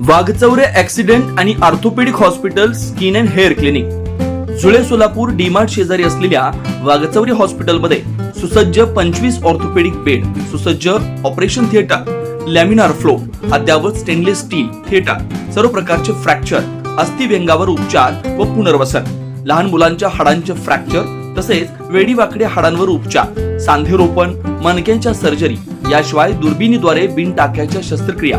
Waghchaure accident आणि orthopaedic hospital skin and hair clinic. जुळे सोलापूर डीमार्ट शेजारी असलेल्या वाघचौरे हॉस्पिटलमध्ये सुसज्ज पंचवीस ऑर्थोपेडिक बेड सुसज्ज ऑपरेशन थिएटर लॅमिनार फ्लो अद्यावत स्टेनलेस स्टील थिएटर सर्व प्रकारचे फ्रॅक्चर अस्थिव्यंगावर उपचार व पुनर्वसन लहान मुलांच्या हाडांचे फ्रॅक्चर तसेच वेडीवाकड्या हाडांवर उपचार सांधेरोपण मणक्यांच्या सर्जरी याशिवाय दुर्बिणीद्वारे बिनटाक्याच्या शस्त्रक्रिया.